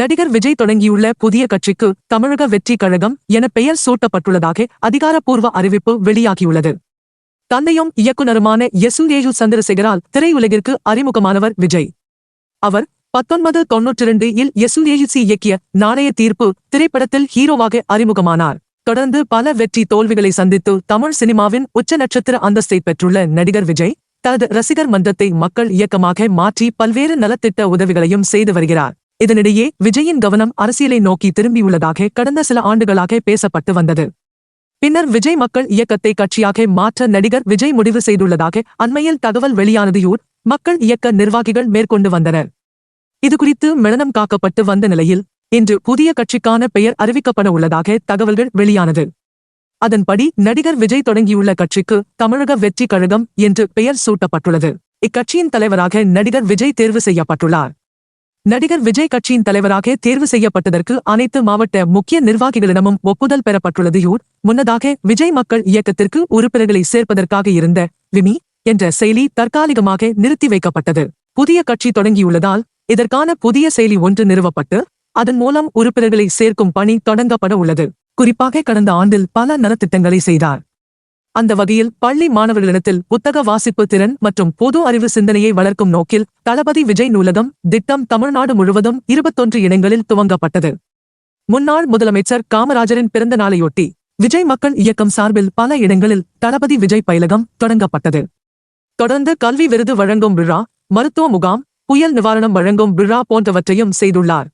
நடிகர் விஜய் தொடங்கியுள்ள புதிய கட்சிக்கு தமிழக வெற்றி கழகம் என பெயர் சூட்டப்பட்டுள்ளதாக அதிகாரப்பூர்வ அறிவிப்பு வெளியாகியுள்ளது. தந்தையும் இயக்குனருமான யசுதேஜு சந்திரசேகரால் திரையுலகிற்கு அறிமுகமானவர் விஜய். அவர் பத்தொன்பது தொன்னூற்றிரண்டு இல் யசுதேஜுசி இயக்கிய நாணய தீர்ப்பு திரைப்படத்தில் ஹீரோவாக அறிமுகமானார். தொடர்ந்து பல வெற்றி தோல்விகளை சந்தித்து தமிழ் சினிமாவின் உச்ச நட்சத்திர அந்தஸ்தை பெற்றுள்ள நடிகர் விஜய் தனது ரசிகர் மன்றத்தை மக்கள் இயக்கமாக மாற்றி பல்வேறு நலத்திட்ட உதவிகளையும் செய்து வருகிறார். இதனிடையே விஜயின் கவனம் அரசியலை நோக்கி திரும்பியுள்ளதாக கடந்த சில ஆண்டுகளாக பேசப்பட்டு வந்தது. பின்னர் விஜய் மக்கள் இயக்கத்தை கட்சியாக மாற்ற நடிகர் விஜய் முடிவு செய்துள்ளதாக அண்மையில் தகவல் வெளியானதையூர் மக்கள் இயக்க நிர்வாகிகள் மேற்கொண்டு வந்தனர். இதுகுறித்து மெளனம் காக்கப்பட்டு வந்த நிலையில் இன்று புதிய கட்சிக்கான பெயர் அறிவிக்கப்பட உள்ளதாக தகவல்கள் வெளியானது. அதன்படி நடிகர் விஜய் தொடங்கியுள்ள கட்சிக்கு தமிழக வெற்றி கழகம் என்று பெயர் சூட்டப்பட்டுள்ளது. இக்கட்சியின் தலைவராக நடிகர் விஜய் தேர்வு செய்யப்பட்டுள்ளார். நடிகர் விஜய் கட்சியின் தலைவராக தேர்வு செய்யப்பட்டதற்கு அனைத்து மாவட்ட முக்கிய நிர்வாகிகளிடமும் ஒப்புதல் பெறப்பட்டுள்ளது. யூர் முன்னதாக விஜய் மக்கள் இயக்கத்திற்கு உறுப்பினர்களை சேர்ப்பதற்காக இருந்த விமி என்ற செயலி தற்காலிகமாக நிறுத்தி வைக்கப்பட்டது. புதிய கட்சி தொடங்கியுள்ளதால் இதற்கான புதிய செயலி ஒன்று நிறுவப்பட்டு அதன் மூலம் உறுப்பினர்களை சேர்க்கும் பணி தொடங்கப்பட உள்ளது. குறிப்பாக கடந்த ஆண்டில் பல நலத்திட்டங்களை செய்தார். அந்த வகையில் பள்ளி மாணவர்களிடத்தில் புத்தக வாசிப்பு திறன் மற்றும் பொது அறிவு சிந்தனையை வளர்க்கும் நோக்கில் தளபதி விஜய் நூலகம் திட்டம் தமிழ்நாடு முழுவதும் இருபத்தொன்று இடங்களில் துவங்கப்பட்டது. முன்னாள் முதலமைச்சர் காமராஜரின் பிறந்த நாளையொட்டி விஜய் மக்கள் இயக்கம் சார்பில் பல இடங்களில் தளபதி விஜய் பயிலகம் தொடங்கப்பட்டது. தொடர்ந்து கல்வி விருது வழங்கும் விழா மருத்துவ முகாம் புயல் நிவாரணம் வழங்கும் விழா போன்றவற்றையும் செய்துள்ளார்.